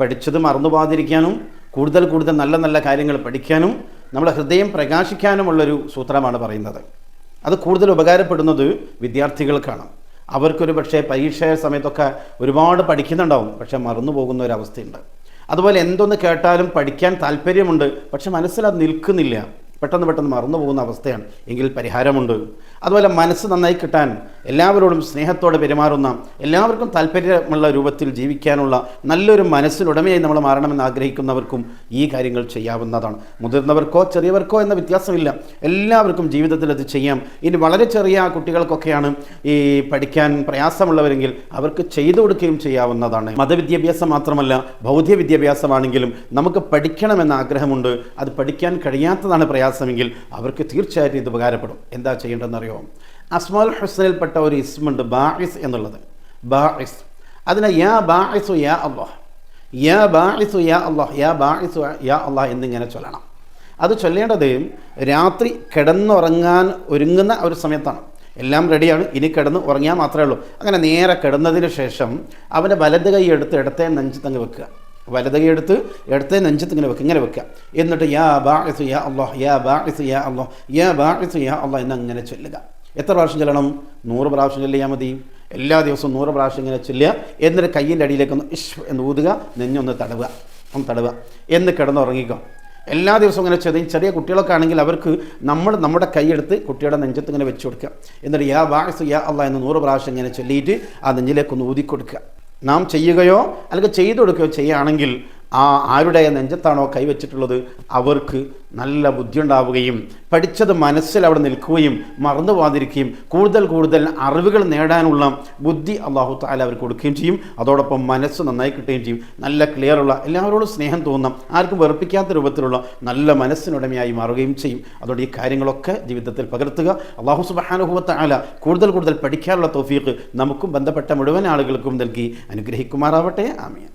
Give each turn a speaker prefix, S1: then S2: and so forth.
S1: പഠിച്ചത് മറന്നു പോകാതിരിക്കാനും കൂടുതൽ കൂടുതൽ നല്ല നല്ല കാര്യങ്ങൾ പഠിക്കാനും നമ്മുടെ ഹൃദയം പ്രകാശിക്കാനുമുള്ളൊരു സൂത്രമാണ് പറയുന്നത്. അത് കൂടുതൽ ഉപകാരപ്പെടുന്നത് വിദ്യാർത്ഥികൾക്കാണ്. അവർക്കൊരു പക്ഷേ പരീക്ഷ സമയത്തൊക്കെ ഒരുപാട് പഠിക്കുന്നുണ്ടാവും പക്ഷേ മറന്നു പോകുന്ന ഒരവസ്ഥയുണ്ട് അതുപോലെ എന്തൊന്ന് കേട്ടാലും പഠിക്കാൻ താല്പര്യമുണ്ട് പക്ഷെ മനസ്സിൽ അത് നിൽക്കുന്നില്ല. പെട്ടെന്ന് പെട്ടെന്ന് മറന്നു പോകുന്ന അവസ്ഥയാണ്. എങ്കിൽ പരിഹാരമുണ്ട്. അതുപോലെ മനസ്സ് നന്നായി കിട്ടാൻ എല്ലാവരോടും സ്നേഹത്തോടെ പെരുമാറുന്ന എല്ലാവർക്കും താല്പര്യമുള്ള രൂപത്തിൽ ജീവിക്കാനുള്ള നല്ലൊരു മനസ്സിനുടമയായി നമ്മൾ മാറണമെന്ന് ആഗ്രഹിക്കുന്നവർക്കും ഈ കാര്യങ്ങൾ ചെയ്യാവുന്നതാണ്. മുതിർന്നവർക്കോ ചെറിയവർക്കോ എന്ന വ്യത്യാസമില്ല. എല്ലാവർക്കും ജീവിതത്തിൽ അത് ചെയ്യാം. ഇനി വളരെ ചെറിയ കുട്ടികൾക്കൊക്കെയാണ് ഈ പഠിക്കാൻ പ്രയാസമുള്ളവരെങ്കിൽ അവർക്ക് ചെയ്തു കൊടുക്കുകയും ചെയ്യാവുന്നതാണ്. മതവിദ്യാഭ്യാസം മാത്രമല്ല ഭൗതിക വിദ്യാഭ്യാസമാണെങ്കിലും നമുക്ക് പഠിക്കണമെന്ന ആഗ്രഹമുണ്ട്. അത് പഠിക്കാൻ കഴിയാത്തതാണ് പ്രയാസമെങ്കിൽ അവർക്ക് തീർച്ചയായിട്ടും ഇത് ഉപകാരപ്പെടും. എന്താ ചെയ്യേണ്ടതെന്നറിയോ? അസ്മാൽ ഹുസനിൽപ്പെട്ട ഒരു ഇസ്മുണ്ട് ബാഇസ് എന്നുള്ളത്. ബാഇസ്. അതിനെ യാ ബാഇസു യാ അള്ളാഹ്. യാ ബാഇസു യാ അള്ളാഹ്. യാ ബാഇസു യാ അള്ളാഹ് എന്നിങ്ങനെ ചൊല്ലണം. അത് ചൊല്ലേണ്ടത് രാത്രി കിടന്നുറങ്ങാൻ ഒരുങ്ങുന്ന ഒരു സമയത്താണ്. എല്ലാം റെഡിയാണ്. ഇനി കിടന്ന് ഉറങ്ങിയാൽ മാത്രമേ ഉള്ളൂ. അങ്ങനെ നേരെ കിടന്നതിന് ശേഷം അവന്റെ വലത് കൈ എടുത്ത് ഇടത്തെ നെഞ്ചത്തങ്ങ് വെക്കുക. വലത് കൈ എടുത്ത് ഇടത്തെ നെഞ്ചത്ത് ഇങ്ങനെ വെക്കുക ഇങ്ങനെ വെക്കുക എന്നിട്ട് യാ ബാഇസു യാ അള്ളാഹ് യാ ബാഇസു യാ അള്ളാഹ് യാ ബാഇസു യാ അള്ളാഹ് എന്ന് അങ്ങനെ ചൊല്ലുക. എത്ര പ്രാവശ്യം ചെല്ലണം? നൂറ് പ്രാവശ്യം ചൊല്ലിയാൽ മതി. എല്ലാ ദിവസവും നൂറ് പ്രാവശ്യം ഇങ്ങനെ ചൊല്ലുക. എന്നിട്ട് കയ്യിന്റെ അടിയിലേക്ക് ഒന്ന് ഇഷ് എന്ന് ഊതുക. നെഞ്ഞൊന്ന് തടവുക. ഒന്ന് തടവുക. എന്ന് കിടന്നുറങ്ങിക്കോ. എല്ലാ ദിവസവും ഇങ്ങനെ ചെറിയ ചെറിയ കുട്ടികളൊക്കെ ആണെങ്കിൽ അവർക്ക് നമ്മൾ നമ്മുടെ കൈയെടുത്ത് കുട്ടിയുടെ നെഞ്ചത്ത് ഇങ്ങനെ വെച്ച് കൊടുക്കുക. എന്നിട്ട് യാ ബാസ് യാ അള്ളാഹ് എന്ന് നൂറ് പ്രാവശ്യം ഇങ്ങനെ ചൊല്ലിയിട്ട് ആ നെഞ്ചിലേക്കൊന്ന് ഊതിക്കൊടുക്കുക. നാം ചെയ്യുകയോ അല്ലെങ്കിൽ ചെയ്തു കൊടുക്കുകയോ ചെയ്യുകയാണെങ്കിൽ ആ ആരുടെ നെഞ്ചത്താണോ കൈവച്ചിട്ടുള്ളത്? അവർക്ക് നല്ല ബുദ്ധി ഉണ്ടാവുകയും പഠിച്ചത് മനസ്സിൽ അവിടെ നിൽക്കുകയും മറന്നു പോകാതിരിക്കുകയും കൂടുതൽ കൂടുതൽ അറിവുകൾ നേടാനുള്ള ബുദ്ധി അള്ളാഹു താല അവർക്ക് കൊടുക്കുകയും ചെയ്യും. അതോടൊപ്പം മനസ്സ് നന്നായി കിട്ടുകയും ചെയ്യും. നല്ല ക്ലിയറുള്ള എല്ലാവരോടും സ്നേഹം തോന്നാം ആർക്കും വെറുപ്പിക്കാത്ത രൂപത്തിലുള്ള നല്ല മനസ്സിനുടമയായി മാറുകയും ചെയ്യും. അതോടെ ഈ കാര്യങ്ങളൊക്കെ ജീവിതത്തിൽ പകർത്തുക. അള്ളാഹു സുബാനുഭവത്ത കൂടുതൽ കൂടുതൽ പഠിക്കാനുള്ള തോഫീക്ക് നമുക്കും ബന്ധപ്പെട്ട മുഴുവൻ ആളുകൾക്കും നൽകി അനുഗ്രഹിക്കുമാറാവട്ടെ. ആമിയ